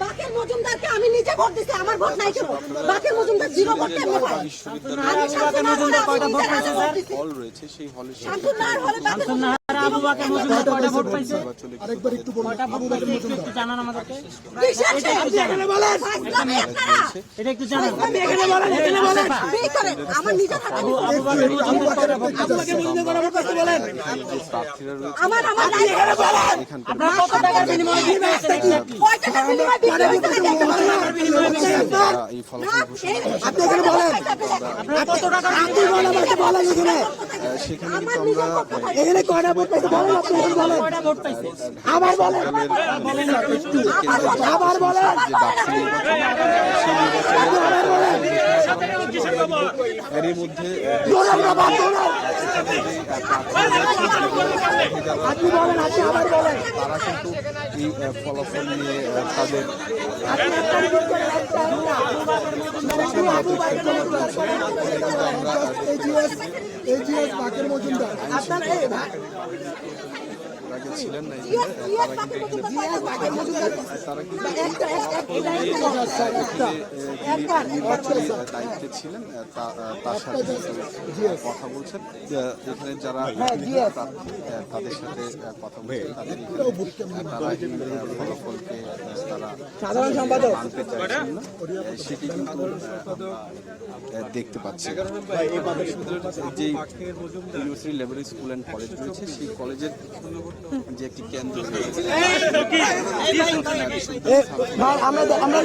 বাকের মজুমদারকে আমি নিজে ভোট দিচ্ছি আমার ভোট নাই কেন? বাকের মজুমদার জিরো ভোট কেমনে পায়? নিজের হাতে ভোট হল রয়েছে সেই হলে শামসুন্নাহার হলে বাকের আবু বাকের মজুমদার কয়টা ভোট পাইছে। আরেকবার একটু বলুন। আবু বাকর একটু একটু জানান আমাদেরকে। এটা একটু জানান। এখানে বলেন, এখানে বলেন। আমার নিজের আবু বাকের মজুমদার কয়টা ভোট পাইছে প্রার্থীরা রয়েছে আমার আমার এখানে বলেন। আপনারা কত টাকার বিনিময়ে কি পেয়েছেন কয় টাকার বিনিময়ে আপনি এখানে বলেন। আপনারা কত টাকার আপনি বলেন আমাকে বলেন এখানে। সেখানে কিন্তু আমরা এখানে কয়টা ভোট পাইছে? বলেন আপনি এখানে বলেন কয়টা ভোট পাইছে? আবার বলেন। আবার বলেন। যে নির্বাচন সেই মধ্যে আপনি বলেন। আপনি আবার বলেন। তারা কিন্তু এই ফলাফল নিয়ে তাদের আপনি একটা রিপোর্ট করেন একটা একটা আবু বাকর মজুমদার এজিএস এজিএস বাকের মজুমদার আপনার এই ভাই আগে ছিলেন না ইয়ে, ইয়ে, তারা কিন্তু দায়িত্বে ছিলেন তার সাথে কথা বলছেন এখানে যারা তাদের সাথে কথা বলছেন তাদের ফলাফলকে তারা মানতে চাইছেন না সেটি কিন্তু দেখতে পাচ্ছি যে university level school and college রয়েছে সেই কলেজের যে একটি কেন্দ্র আমরা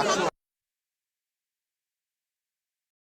আমরা